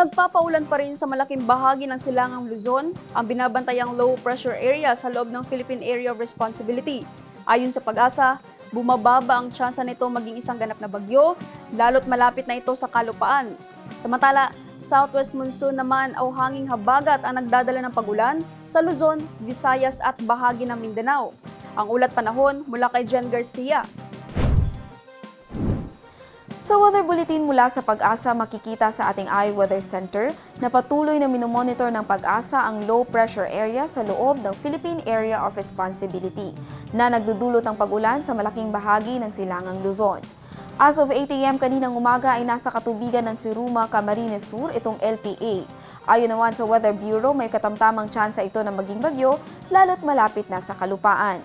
Nagpapaulan pa rin sa malaking bahagi ng silangang Luzon ang binabantayang low pressure area sa loob ng Philippine Area of Responsibility. Ayon sa pag-asa, bumababa ang tsansa nito maging isang ganap na bagyo, lalo't malapit na ito sa kalupaan. Samantala, southwest monsoon naman o hanging habagat ang nagdadala ng pagulan sa Luzon, Visayas at bahagi ng Mindanao. Ang ulat panahon mula kay Jen Garcia. Sa weather bulletin mula sa Pag-asa, makikita sa ating iWeather Center na patuloy na minomonitor ng Pag-asa ang low pressure area sa loob ng Philippine Area of Responsibility na nagdudulot ng pagulan sa malaking bahagi ng silangang Luzon. As of 8 a.m. kaninang umaga ay nasa katubigan ng Siruma, Camarines Sur itong LPA. Ayon naman sa Weather Bureau, may katamtamang tsansa ito na maging bagyo lalo't malapit na sa kalupaan.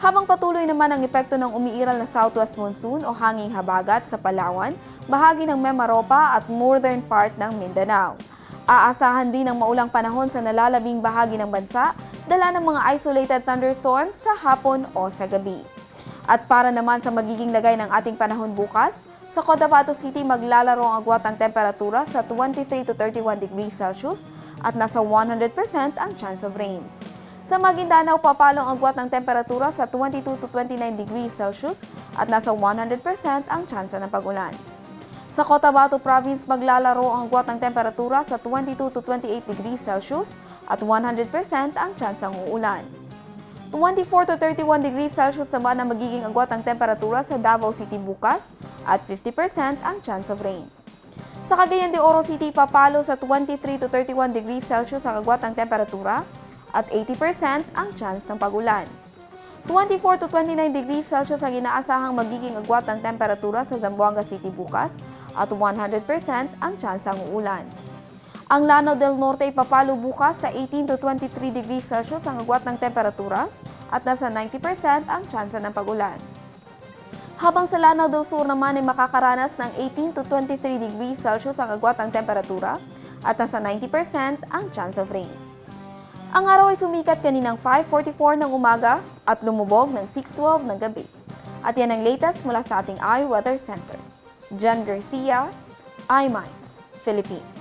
Habang patuloy naman ang epekto ng umiiral na southwest monsoon o hanging habagat sa Palawan, bahagi ng Memaropa at northern part ng Mindanao. Aasahan din ang maulang panahon sa nalalabing bahagi ng bansa, dala ng mga isolated thunderstorms sa hapon o sa gabi. At para naman sa magiging lagay ng ating panahon bukas, sa Cotabato City maglalaro ang agwat ng temperatura sa 23 to 31 degrees Celsius at nasa 100% ang chance of rain. Sa Maguindanao, papalo ang agwat ng temperatura sa 22 to 29 degrees Celsius at nasa 100% ang tsansa ng pagulan. Sa Cotabato Province, maglalaro ang agwat ng temperatura sa 22 to 28 degrees Celsius at 100% ang tsansang uulan. 24 to 31 degrees Celsius naman ang magiging agwat ng temperatura sa Davao City bukas at 50% ang chance of rain. Sa Cagayan de Oro City, papalo sa 23 to 31 degrees Celsius ang agwat ng temperatura at 80% ang chance ng pagulan. 24 to 29 degrees Celsius ang inaasahang magiging agwat ng temperatura sa Zamboanga City bukas at 100% ang chance ng uulan. Ang Lanao del Norte ay papalo bukas sa 18 to 23 degrees Celsius ang agwat ng temperatura at nasa 90% ang tsansa ng pagulan. Habang sa Lanao del Sur naman ay makakaranas ng 18 to 23 degrees Celsius ang agwat ng temperatura at nasa 90% ang chance of rain. Ang araw ay sumikat kaninang 5.44 ng umaga at lumubog ng 6.12 ng gabi. At yan ang latest mula sa ating iWeather Center. Jan Garcia, iMinds, Philippines.